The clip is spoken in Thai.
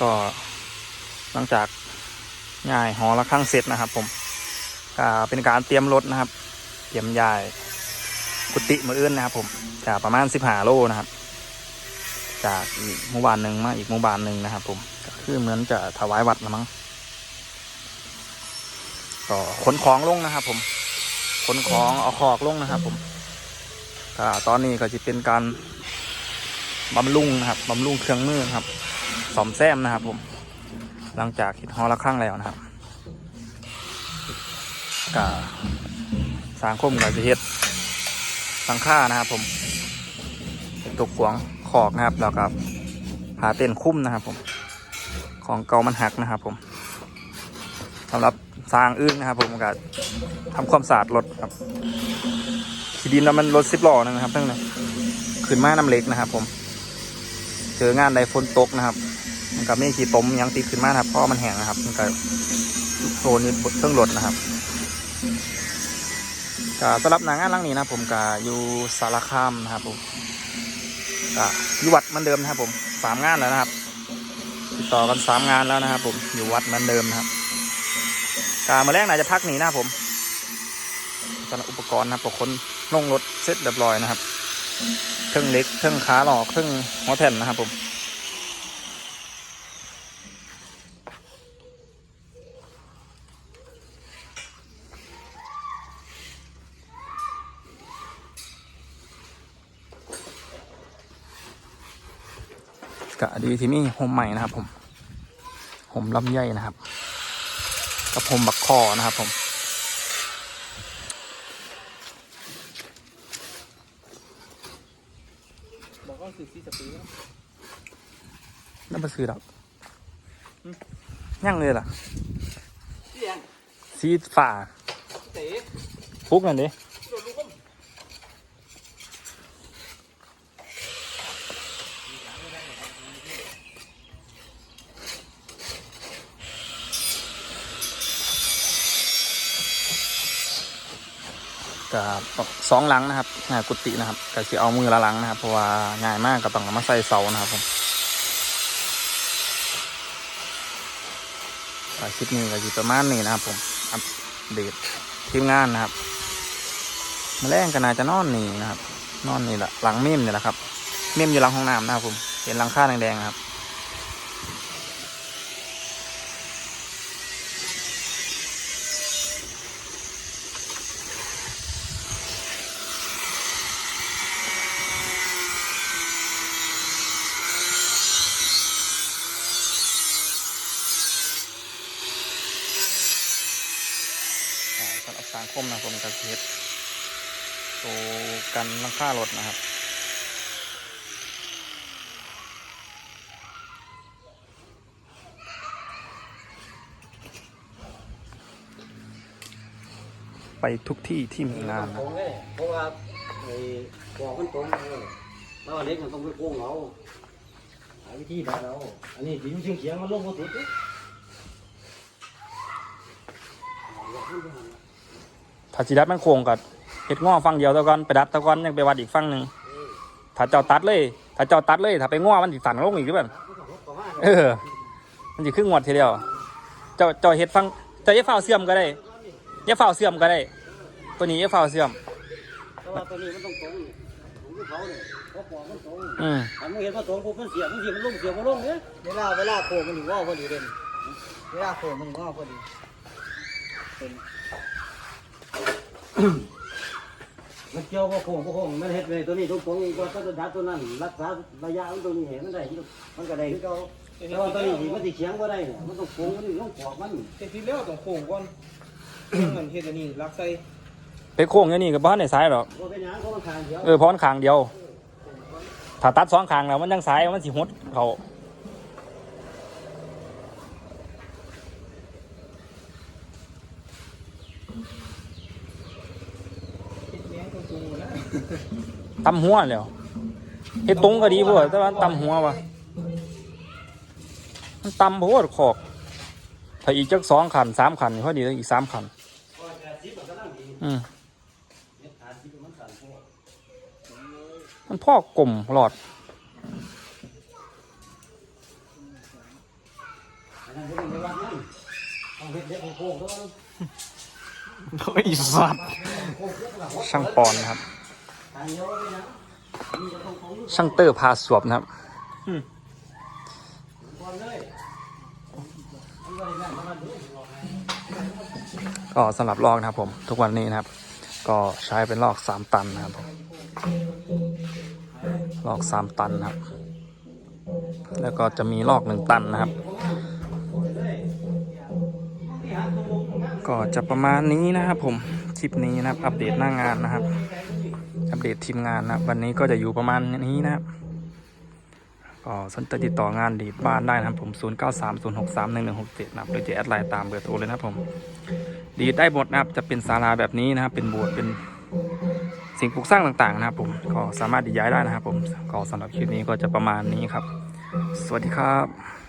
ก็หลังจากย้ายหอระฆังเสร็จนะครับ ผมก็เป็นการเตรียมรถนะครับ เตรียมย้ายกุฏิมืออื่นนะครับ ผมจากประมาณสิบห้าโลนะครับ จากอีกหมู่บ้านหนึ่งมาอีกหมู่บ้านหนึ่งนะครับ ผมก็คือเหมือนจะถวายวัดละมั้งก็ขนของลงนะครับ ผมขนของเอาขอกลงนะครับ ผมก็ตอนนี้ก็จะเป็นการบำรุงนะครับบำรุงเครื่องมือครับ ซ่อมแซมนะครับผม หลังจากหิดฮอละข้งแล้วนะครับก็สร้างคมกับสิเฮ็ดหลังค่านะครับผมตกขวงขอกนะครับแล้วก็ผาเต้นคุ้มนะครับผม ของเก่ามันหักนะครับผมสำหรับสร้างอื่นนะครับ ผมก็ทำความสะอาดรถครับขีดินแล้วมันรถสิบล้อนะครับทั้งนั้นขึ้นมาน้ำเล็กนะครับ ผม เจองานใดฝนตกนะครับ มันก็ไม่ขีตมยังติดขึ้นมานะครับเพราะมันแห้งนะครับมันก็โซนนี้เครื่องรถนะครับก็สำหรับหนางานหลังนี้นะผมก็อยู่สารคามนะครับผมก็อยู่วัดเหมือนเดิมนะครับ ผมสามงานแล้วนะครับ ติดต่อกันสามงานแล้วนะครับ ผมอยู่วัดเหมือนเดิมนะครับกามาแรกน่าจะพักหนีนะผมสำหรับอุปกรณ์นะครับปกคนลงรถเสร็จเรียบร้อยนะครับเครื่องเล็กเครื่องขาหลอกเครื่องหัวแผ่นนะครับผม กะดีที่มีโฮมใหม่นะครับ ผมโฮมลำไยนะครับ กับโฮมบักคอนะครับผมบอกว่าคือซีสปีนะนั่นเป็นคือดอกย่างเลยล่ะเสียงสีฝ่าเต๋ฟุกนั่นดิ โดนลูกอม กับสองหลังนะครับงากุฏินะครับก็สิเอามือละหลังนะครับ เพราะว่าง่ายมากก็ต้องมาใส่เสานะครับผมคลิปนี้ก็อยู่ประมาณนี้นะครับผมอัปเดตทีมงานนะครับมาแรงก็น่าจะนอนนี่นะครับ นอนนี่แหละหลังเมมเนี่ยแหละครับ เมมอยู่หลังห้องน้ำนะครับผม เห็นหลังคาแดงๆครับ อ่างคมนะผมกับเฮ็ดตัวกันลังค่ารถนะครับไปทุกที่ที่มีงานนะเพราะว่าไอ้บอกมันตรงเลยแล้วเล็กมันต้องไปโค้งเอาหาวิธีได้เอาอันนี้ดินเฉียงเฉียงๆมันลงมาสุดเลย ถ้าจิดัดมันโค้งกับเฮ็ดง้อฟังเดียวตะกอนไปดัดตะกอนยังไปวัดอีกฟังหนึ่งถ้าเจ้าตัดเลย ถ้าเจ้าตัดเลย ถ้าไปง้อมันสิสั่นลงอีกหรือเปล่าเออ มันจะครึ่งงวดทีเดียว เจ้าเจ้าเฮ็ดฟังเจ้าอย่าเฝ้าเสื่อมก็ได้อย่าเฝ้าเสื่อมก็ได้ ตัวนี้อย่าเฝ้าเสื่อมแต่ว่าตัวนี้มันต้องตรงนี่ตรงที่เขาเนี่ยเขาปอกมันตรงอืมถ้ามึงเห็นว่าตรงปุ๊บมันเสียบมันเสียบมันลงเสียบมันลงเนี่ยเวลาเวลาโค้งมันอยู่ว่าพอดีเด่นเวลาโค้งมันอยู่ว่าพอดี มันเกี่ยวกับโค้งกับโค้งมันเห็ดเลยตัวนี้ตรงตรงๆกว่าตัวดัดตัวนั้น รักษาระยะมันตัวนี้เห็นมันได้ มันก็ได้คือเขาแต่ว่าตัวนี้ที่มันติเฉียงก็ได้เนี่ยมันต้องโค้งมันต้องปอกมันเฮ็ดทีแล้วต้องโค้งก่อนเหมือนเฮ็ดอันนี้รักใส่ไปโค้งอย่างนี้กับบ้านในซ้ายหรอกว่าเป็นหยังเขามันทางเดียวเออเพราะมันขางเดียว ถ้าตัดสองขางแล้วมันยังซ้ายมันสิหดเขา เฮ็ดแม่งตรงๆนะ ตำหัวแล้วเฮ็ดตรงก็ดีพวกแต่ว่าตำหัววะมันตำโพดขอกถ้าอีกจักสองขันสามขันพอดีแล้วอีกสามขันอืมมันพ่อกลมหลอดเฮ็ดเด็กโค้งก็โอ้ยสัตว์ช่างปอนนะครับ ช่างเตอร์พาสวบนะครับบอลเลยมันก็ได้นั่นมันด้วยก็สำหรับลอกนะครับผมทุกวันนี้นะครับ ก็ใช้เป็นลอกสามตันนะครับผมลอกสามตันนะครับ แล้วก็จะมีลอกหนึ่งตันนะครับ ก็จะประมาณนี้นะครับผมคลิปนี้นะครับอัปเดตหน้างานนะครับ อัปเดตทีมงานนะครับวันนี้ก็จะอยู่ประมาณนี้นะครับก็สนใจติดต่องานดีบ้านได้นะครับผม 0930631167นะครับหรือจะแอดไลน์ตามเบอร์โทรเลยนะครับผม ดีได้หมดนะครับจะเป็นศาลาแบบนี้นะครับ เป็นโบสถ์เป็นสิ่งปลูกสร้างต่างๆนะครับผม ก็สามารถดีย้ายได้นะครับผม ก็สำหรับคลิปนี้ก็จะประมาณนี้ครับ สวัสดีครับ